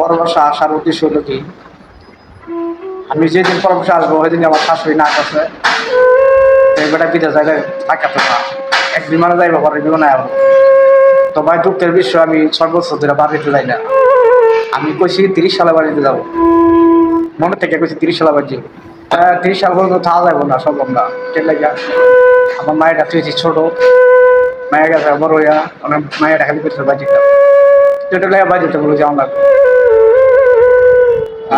পরামর্শ আসার উদ্দেশ্য হলো কি, আমি যেদিন পরামর্শ আসব ওই দিন আমার শাশুড়ি না করছে এবারে বিদেশ জায়গায় থাকাতে না। এক বিমানে যাইবো পরে বিমানে আসব তো ভাই, দুঃখের বিষয়, আমি ছয় বছর ধরে বাড়িতে যাই না। আমি কইছি তিরিশ সালে বাড়িতে যাব। মনে থেকে কইছি তিরিশ সালে বাড়ি যাব। তিরিশ সাল পর্যন্ত থাকা যাব না সম্ভব না ঠিক লাগে আমার মায়েরা তুই ছোট। মায়ের কাছে বড় হইয়া অনেক মায়েরা খালি করছে বাজি ছোট লাগে বাজিতে বলে যে আমরা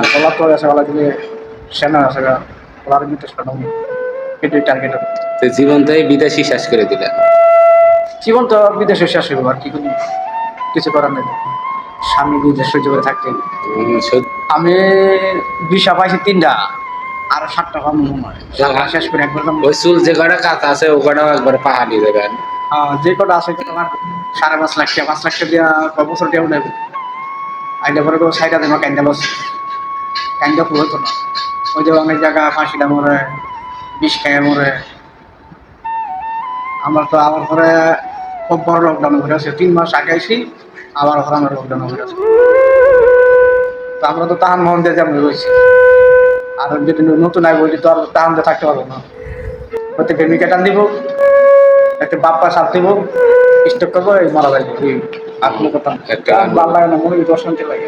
আছে গা। গলার ভিতরে সেনা এটাই টার্গেট তো জীবনটাই বিদেশি শেষ করে দিলে। জীবন তো বিদেশে শেষ হইব আর কি কিছু করার নেই। স্বামী বিদেশ সহ্য করে থাকতে আমি ভিসা পাইছি তিনটা আর ষাটটা কম মনে হয়। শেষ করে একবার। ওই চুল যে কটা কাঁচা আছে ও কটাও একবার পাহাড়ি দেবেন। আহ, যে কটা আছে তোমার সাড়ে পাঁচ লাখ টাকা পাঁচ লাখ টাকা দিয়া কয় বছর টাকা নেব আইলে পরে কোনো সাইডা দেবো বস ফুল হতো না। ওই যে অনেক জায়গা ফাঁসিটা মরে বিষ খাইয়ে মরে। আমার তো আমার ঘরে খুব বড় লকডাউন ঘুরে আছে তিন মাস আগে আইসি আবার ঘরে আমার লকডাউন ঘুরে আছে তো আমরা তো তাহান মোহন দিয়ে যেমন রয়েছি। আর যদি নতুন আয় বলি তো আর তাহান দিয়ে থাকতে পারব না। হয়তো প্রেমিকা টান দিব একটা বাপ্পা সাপ দিব স্টক করব এই মারা এই আর কোনো কথা। ভালো লাগে না মনে অশান্তি লাগে।